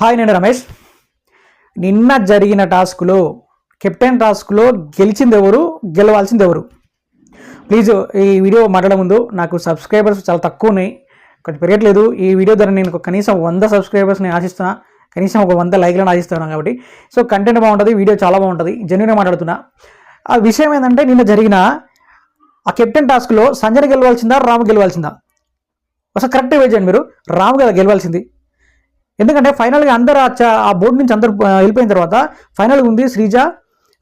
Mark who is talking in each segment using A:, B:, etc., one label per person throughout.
A: Hi నేను రమేష్. నిన్న జరిగిన టాస్క్లో కెప్టెన్ టాస్క్లో గెలిచింది ఎవరు గెలవాల్సింది ఎవరు? ప్లీజ్ ఈ వీడియో మాట్లాడే ముందు నాకు సబ్స్క్రైబర్స్ చాలా తక్కువ ఉన్నాయి. కొంచెం పెరగట్లేదు. ఈ వీడియో ద్వారా నేను కనీసం వంద సబ్స్క్రైబర్స్ని ఆశిస్తున్నా కనీసం ఒక వంద లైక్లను ఆశిస్తున్నాను కాబట్టి. సో కంటెంట్ బాగుంటుంది వీడియో చాలా బాగుంటుంది. జెన్యున్గా మాట్లాడుతున్నా. ఆ విషయం ఏంటంటే నిన్న జరిగిన ఆ కెప్టెన్ టాస్క్లో సంజయ్ గెలవాల్సిందా రామ్ గెలవాల్సిందా? ఒకసారి కరెక్ట్ వేయండి మీరు. రాము గెలవాల్సింది. ఎందుకంటే ఫైనల్గా అందరు ఆ ఆ బోర్డు నుంచి అందరు వెళ్ళిపోయిన తర్వాత ఫైనల్గా ఉంది శ్రీజ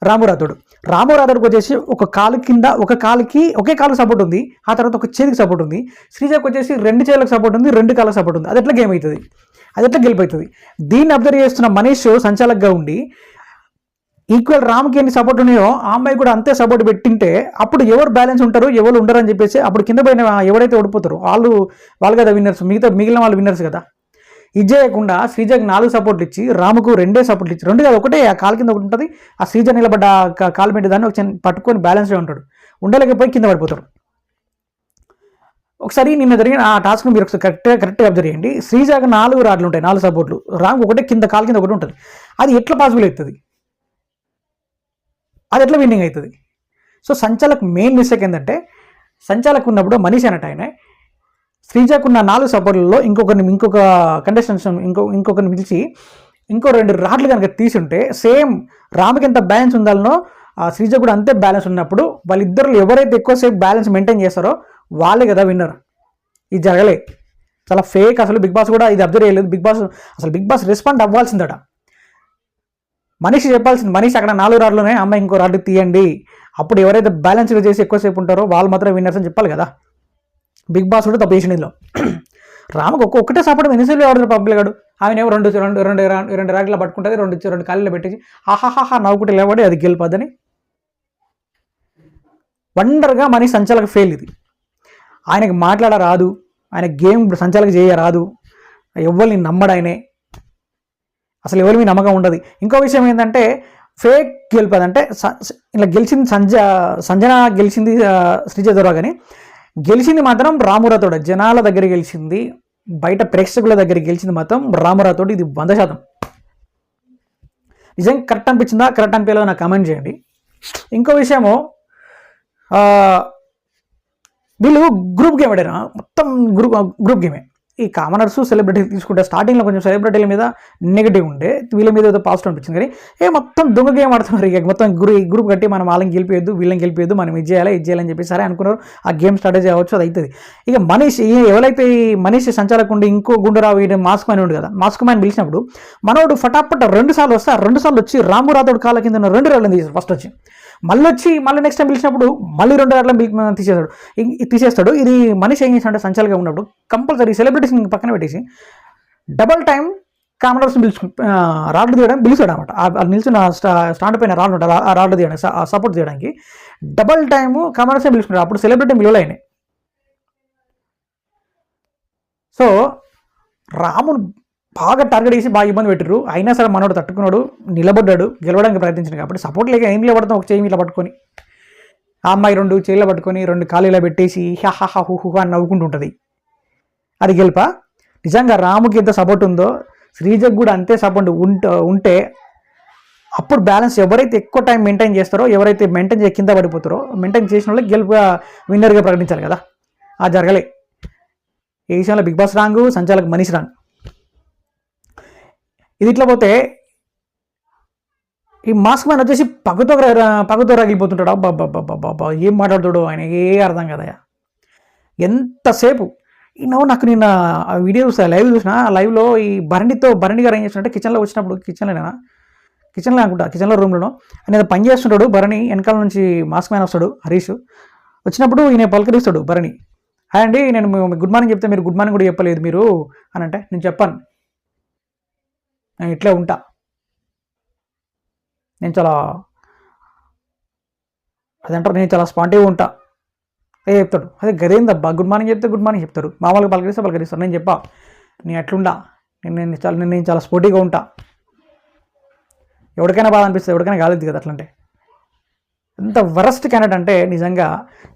A: రామురాథుడు రామురాథుడికి వచ్చేసి ఒక కాలు కింద ఒక కాలుకి ఒకే కాలుకి సపోర్ట్ ఉంది. ఆ తర్వాత ఒక చేతికి సపోర్ట్ ఉంది. శ్రీజకు వచ్చేసి రెండు చేతులకు సపోర్ట్ ఉంది రెండు కాళ్ళకి సపోర్ట్ ఉంది. అది ఎట్లా గేమ్ అవుతుంది? అది ఎట్లా గెలిపోతుంది దీన్ని అబ్జర్వ్ చేస్తున్న మనీష్ సంచాలకుగా ఉండి ఈక్వల్ రామ్కి ఎన్ని సపోర్ట్ ఉన్నాయో ఆ అమ్మాయి కూడా అంతే సపోర్ట్ పెట్టింటే అప్పుడు ఎవరు బ్యాలెన్స్ ఉంటారు ఎవరు ఉండరు అని చెప్పేసి అప్పుడు కింద పైన ఎవరైతే ఓడిపోతారో వాళ్ళు వాళ్ళు కదా విన్నర్స్ మిగతా మిగిలిన వాళ్ళు విన్నర్స్ కదా. ఇది చేయకుండా శ్రీజకి నాలుగు సపోర్ట్లు ఇచ్చి రాముకు రెండే సపోర్ట్లు ఇచ్చి రెండు కాదు ఒకటే ఆ కాలు కింద ఒకటి ఉంటుంది. ఆ శ్రీజ నిలబడ్డ కాలు మీద దాన్ని ఒక చిన్న పట్టుకొని బ్యాలెన్స్గా ఉంటాడు. ఉండలేకపోయి కింద పడిపోతాడు. ఒకసారి నిన్న జరిగిన ఆ టాస్క్ను మీరు ఒకసారి కరెక్ట్గా కరెక్ట్గా అబ్జర్వ్ చేయండి. శ్రీజాకి నాలుగు రాడ్లు ఉంటాయి నాలుగు సపోర్ట్లు రామ్ ఒకటే కింద కాలు కింద ఒకటి ఉంటుంది. అది ఎట్లా పాసిబుల్ అవుతుంది? అది ఎట్లా విన్నింగ్ అవుతుంది? సో సంచాలకు మెయిన్ మిస్టేక్ ఏంటంటే సంచాలకు ఉన్నప్పుడు మనిషి అన్నట్టు ఆయన శ్రీజాకున్న నాలుగు సపోర్ట్లలో ఇంకొకరిని ఇంకొక కంటెస్టెంట్స్ ఇంకో ఇంకొకరిని పిలిచి ఇంకో రెండు రాడ్లు కనుక తీసుంటే సేమ్ రామ్కి ఎంత బ్యాలెన్స్ ఉండాలనో ఆ శ్రీజ కూడా అంతే బ్యాలెన్స్ ఉన్నప్పుడు వాళ్ళిద్దరు ఎవరైతే ఎక్కువసేపు బ్యాలెన్స్ మెయింటైన్ చేస్తారో వాళ్ళే కదా విన్నర్ ఇది జరగలే. చాలా ఫేక్ అసలు బిగ్ బాస్ కూడా ఇది అబ్జర్వ్ చేయలేదు. బిగ్ బాస్ అసలు బిగ్ బాస్ రెస్పాండ్ అవ్వాల్సిందట. మనిషి చెప్పాల్సింది మనిషి అక్కడ నాలుగు రాడ్లోనే అమ్మాయి ఇంకో రాడ్డు తీయండి. అప్పుడు ఎవరైతే బ్యాలెన్స్గా చేసి ఎక్కువసేపు ఉంటారో వాళ్ళు మాత్రం విన్నర్స్ అని చెప్పాలి కదా. బిగ్ బాస్ కూడా తప్పు చేసిండు ఇందులో. రామకు ఒక్క ఒక్కటే సపోర్ట్ ఎన్నిసార్లు ఎవరు పబ్లిక్ గాడు? ఆమె ఏమో రెండు రెండు రెండు రెండు రాగిలో పట్టుకుంటుంది రెండు రెండు కాళ్ళలో పెట్టేసి ఆహాహాహా నవ్వుకుంటే లేవడి అది గెలిపోద్దని. వండర్గా మనీ సంచాలకు ఫెయిల్ ఇది. ఆయనకి మాట్లాడరాదు ఆయన గేమ్ సంచాలకు చేయరాదు ఎవరిని నమ్మడు ఆయనే. అసలు ఎవరి మీద నమ్మకం ఉండదు. ఇంకో విషయం ఏంటంటే ఫేక్ గెలిపది అంటే ఇలా గెలిచింది సంజ సంజన గెలిచింది శ్రీజ దొర కానీ గెలిచింది మాత్రం రామురాతోడు జనాల దగ్గర గెలిచింది బయట ప్రేక్షకుల దగ్గర గెలిచింది మాత్రం రామురాతోడు ఇది వంద శాతం. నిజంగా కరెక్ట్ అనిపించిందా? కరెక్ట్ అనిపించలేదో నాకు కమెంట్ చేయండి. ఇంకో విషయము వీళ్ళు గ్రూప్ గేమ్ ఆడారు? మొత్తం గ్రూప్ గ్రూప్ గేమే ఈ కామనర్స్ సెలబ్రిటీ తీసుకుంటే స్టార్టింగ్లో కొంచెం సెలబ్రిటీల మీద నెగిటివ్ ఉండే వీళ్ళ మీద ఏదో పాజిటివ్ అనిపించింది కానీ ఏ మొత్తం దొంగ గేమ్ ఆడుతున్నారు ఇక. మొత్తం గ్రూ ఈ గ్రూప్ కట్టి మనం వాళ్ళని గెలిపేయద్దు వీళ్ళని గెలిపేయద్దు మనం ఇది చేయాలి ఇది చేయాలని చెప్పి సరే అనుకున్నారు. ఆ గేమ్ స్ట్రాటజీ అవ్వచ్చు అది అవుతుంది. ఇక మనీష్ ఎవరైతే ఈ మనీష్ సంచాలకుండి ఇంకో గుండెరావు వీడి మాస్క్ మ్యాన్ ఉండు కదా మాస్క్ మ్యాన్ పిలిచినప్పుడు మనోడు ఫటాఫట్ రెండు సార్లు వస్తే ఆ రెండు సార్లు వచ్చి రాము రాథోడు కాళ్ళ కింద రెండు రాళ్ళని తీసాడు ఫస్ట్ వచ్చి. మళ్ళీ వచ్చి మళ్ళీ నెక్స్ట్ టైం పిలిచినప్పుడు మళ్ళీ రెండు గంటల పిలి తీసేస్తాడు. తీసేస్తాడు. ఇది మనిషి ఏం చేశాడంటే సంచాలుగా ఉన్నప్పుడు కంపల్సరీ సెలబ్రిటీస్ని పక్కన పెట్టేసి డబల్ టైం కామనర్స్ పిలుచు రాళ్ళు తీయడం తీయడానికి పిలుస్తాడు అనమాట నిలిచిన నిల్చున్న స్టాండ్ పైన రాళ్ళు ఉంటారు ఆ రాళ్ళు తీయడానికి సపోర్ట్ చేయడానికి డబల్ టైము కామనర్సే పిలుచుకున్నాడు అప్పుడు సెలబ్రిటీ పిలవలేని. సో రాముడు బాగా టార్గెట్ చేసి బాగా ఇబ్బంది పెట్టారు అయినా సరే మనోడు తట్టుకున్నాడు నిలబడ్డాడు గెలవడానికి ప్రయత్నించాడు కాబట్టి సపోర్ట్ లేక ఏం నిలబడతాం? ఒక చేయి ఇలా పట్టుకొని. ఆ అమ్మాయి రెండు చేయిలో పట్టుకొని రెండు కాళ్ళు ఇలా పెట్టేసి హా హా హు హు అని నవ్వుకుంటూ ఉంటుంది అది గెలుప? నిజంగా రాముకి ఎంత సపోర్ట్ ఉందో శ్రీజకు కూడా అంతే సపోర్ట్ ఉంట ఉంటే అప్పుడు బ్యాలెన్స్ ఎవరైతే ఎక్కువ టైం మెయింటైన్ చేస్తారో ఎవరైతే మెయింటైన్ చేయ కింద పడిపోతారో మెయింటైన్ చేసిన వాళ్ళకి గెలుపుగా విన్నర్గా ప్రకటించాలి కదా. ఆ జరగలే. ఈ విషయంలో బిగ్ బాస్ రాంగు సంచాలక్ మనీష్ రాంగ్. ఇది ఇట్లా పోతే ఈ మాస్క్ మ్యాన్ వచ్చేసి పగతో పగతో రగిలిపోతుంటాడు? అబ్బా ఏం మాట్లాడుతాడు ఆయన ఏ అర్థం కదయా ఎంతసేపు? ఈ నాకు నిన్న ఆ వీడియో చూసా లైవ్ చూసిన ఆ లైవ్లో ఈ భరణితో భరణి గారు ఏం చేస్తుంటే కిచెన్లో వచ్చినప్పుడు కిచెన్లోనేనా కిచెన్లో అనుకుంటా కిచెన్లో రూమ్లోనో ఆయన పని చేస్తుంటాడు భరణి వెనకాల నుంచి మాస్క్ మ్యాన్ వస్తాడు హరీష్. వచ్చినప్పుడు ఈయన పలకరిస్తాడు భరణి. అండి నేను గుడ్ మార్నింగ్ చెప్తే మీరు గుడ్ మార్నింగ్ కూడా చెప్పలేదు మీరు అని అంటే నేను చెప్పాను. నేను ఇట్లే ఉంటా. నేను చాలా అదంటారు నేను చాలా స్పాంటివ్గా ఉంటా. అదే చెప్తాడు. అదే గదేందబ్బా గుడ్ మార్నింగ్ చెప్తే గుడ్ మార్నింగ్ చెప్తారు. మామూలుగా పలకరిస్తే పలకరిస్తారు. నేను చెప్పా నేను ఎట్లుండా నేను నేను చాలా నేను నేను చాలా స్పోర్టీగా ఉంటా. ఎవరికైనా బాధ అనిపిస్తుంది ఎవరికైనా కాలేదు కదా అట్లంటే. ఎంత వరస్ట్ క్యాండిడేట్ అంటే నిజంగా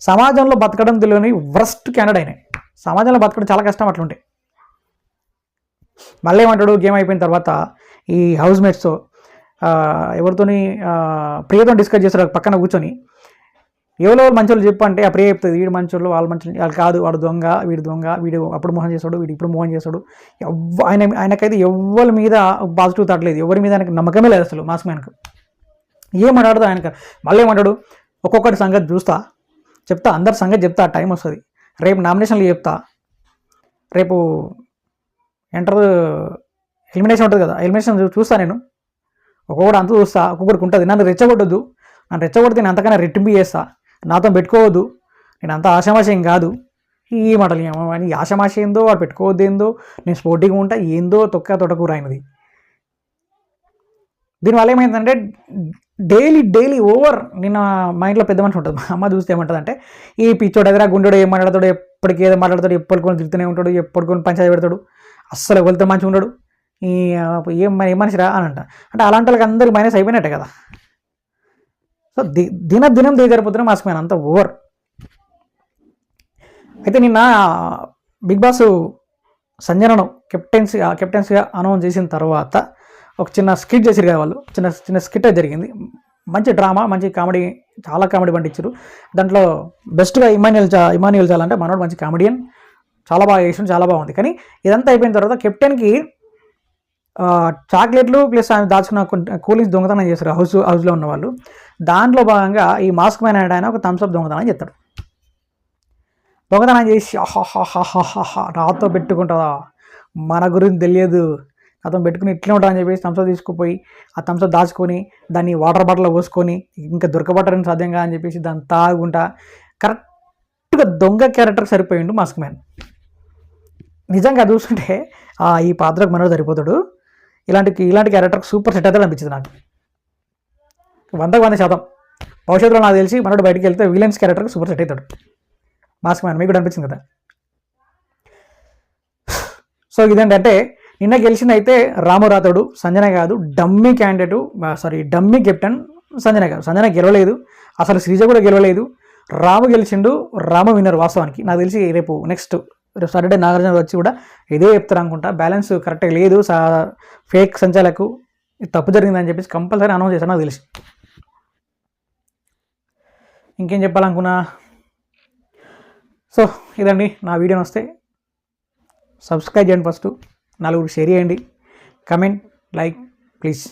A: సమాజంలో బతకడం తెలియని వరస్ట్ క్యాండిడేట్ అయినాయి సమాజంలో బతకడం చాలా కష్టం అట్లుంటే. మళ్ళీ ఏమంటాడు గేమ్ అయిపోయిన తర్వాత ఈ హౌస్ మేట్స్తో ఎవరితోని ప్రియతో డిస్కస్ చేస్తారు పక్కన కూర్చొని. ఎవరో మంచోళ్ళు చెప్పు అంటే ఆ ప్రియ చెప్తుంది వీడు మంచోళ్ళు వాళ్ళు మంచి వాళ్ళు కాదు వాడు దొంగ వీడు దొంగ వీడు అప్పుడు మోహన్ చేస్తాడు వీడు ఇప్పుడు మోహన్ చేస్తాడు ఎవ్వ ఆయన ఆయనకైతే ఎవ్వరి మీద పాజిటివ్ తట్టలేదు ఎవరి మీద ఆయనకు నమ్మకమే లేదు అసలు మాస్క్ మ్యాన్కు. ఏమంటాడు ఆయనకు? మళ్ళీ ఏమంటాడు ఒక్కొక్కటి సంగతి చూస్తా. చెప్తా అందరి సంగతి చెప్తా టైం వస్తుంది. రేపు నామినేషన్లు చెప్తా. రేపు ఎంటర్ ఎలిమినేషన్ ఉంటుంది కదా. ఎలిమినేషన్ చూస్తా నేను. ఒక్కొక్కటి అంత చూస్తా. ఒక్కొక్కడికి ఉంటుంది. నన్ను రెచ్చగొట్టద్దు. నన్ను రెచ్చగొడితే నేను అంతకన్నా రెట్టింపు చేస్తా. నాతో పెట్టుకోవద్దు. నేను అంత ఆశామాషయం కాదు. ఈ మాటలు ఏమో అని ఆశామాష ఏందో వాడు పెట్టుకోవద్దు ఏందో నేను స్పోర్టింగ్ ఉంటా ఏందో తొక్క తొటకూర అయినది. దీనివల్ల ఏమైందంటే డైలీ డైలీ ఓవర్ నిన్న మా ఇంట్లో పెద్ద మనిషి ఉంటుంది. మా అమ్మ చూస్తే ఏమంటుంది అంటే ఈ పిచ్చోడు ఎదురా గుండెడు ఏం మాట్లాడతాడు ఎప్పటికీ ఏదో మాట్లాడతాడు ఎప్పటికొని తిరుగుతూనే ఉంటాడు ఎప్పటికొని పంచాయతీ పెడతాడు అస్సలు ఎవరితో మంచిగా ఉండడు. ఈ ఏం ఏ ఏం మనిషిరా అని అంట. అంటే అలాంటి వాళ్ళకి అందరికి మైనస్ అయిపోయినట్టే కదా. సో ది దిన దినం దిగజారిపోతున్నా మాస్క్ మ్యాన్ అంత ఓవర్ అయితే నిన్న బిగ్ బాస్ సంజనను కెప్టెన్సీ కెప్టెన్సీగా అనౌన్స్ చేసిన తర్వాత ఒక చిన్న స్కిట్ చేసిరు కదా వాళ్ళు. చిన్న చిన్న స్కిట్ జరిగింది. మంచి డ్రామా మంచి కామెడీ చాలా కామెడీ పండించారు దాంట్లో బెస్ట్గా ఇమాన్యుల్ చా ఇమాన్యుల్ చాలంటే మనోడు మంచి కామెడియన్ చాలా బాగా చేసిన చాలా బాగుంది. కానీ ఇదంతా అయిపోయిన తర్వాత కెప్టెన్కి చాక్లెట్లు ప్లస్ ఆయన దాచుకున్న కూలింగ్స్ దొంగతనం చేస్తారు హౌస్ హౌస్లో ఉన్న వాళ్ళు. దాంట్లో భాగంగా ఈ మాస్క్ మ్యాన్ అనే ఆయన ఒక థమ్స్అప్ దొంగతనం చేస్తాడు. దొంగతనం చేసి నాతో పెట్టుకుంటుందా మన గురించి తెలియదు. అతను పెట్టుకుని ఇట్లే ఉంటా అని చెప్పేసి థమ్స్అప్ తీసుకుపోయి ఆ థమ్స్అప్ దాచుకొని దాన్ని వాటర్ బాటిల్లో పోసుకొని ఇంకా దొరకబట్టడం సాధ్యంగా అని చెప్పేసి దాన్ని తాగుంటా కరెక్ట్గా దొంగ క్యారెక్టర్ సరిపోయిండు మాస్క్ మ్యాన్. నిజంగా చూస్తుంటే ఆ, ఈ పాత్రకు మనోడు సరిపోతాడు. ఇలాంటి ఇలాంటి క్యారెక్టర్ సూపర్ సెట్ అయితే అనిపించింది నాకు. వందకు వంద శాతం. భవిష్యత్తులో నాకు తెలిసి మనోడు బయటికి వెళ్తే విలియన్స్ క్యారెక్టర్కి సూపర్ సెట్ అవుతాడు. మాస్క్ మ్యాన్ మీకు కూడా అనిపించింది కదా? సో ఇదేంటంటే నిన్న గెలిచింది అయితే రామురాతోడు సంజన కాదు dummy candidate sorry dummy captain Sanjana కాదు సంజన గెలవలేదు. అసలు శ్రీజ కూడా గెలవలేదు. రాము గెలిచిండు రాము విన్నర్ వాస్తవానికి. నాకు తెలిసి రేపు నెక్స్ట్ సాటర్డే నాగార్జున వచ్చి కూడా ఇదే చెప్తారు అనుకుంటా. బ్యాలెన్స్ కరెక్ట్గా లేదు. సా ఫేక్ సంచాలకు తప్పు జరిగిందని చెప్పేసి కంపల్సరీ అనౌన్స్ చేశాను నాకు తెలిసి. ఇంకేం చెప్పాలనుకున్నా? సో ఇదండి. నా వీడియో వస్తే సబ్స్క్రైబ్ చేయండి ఫస్ట్ నలుగురు షేర్ చేయండి. Comment like please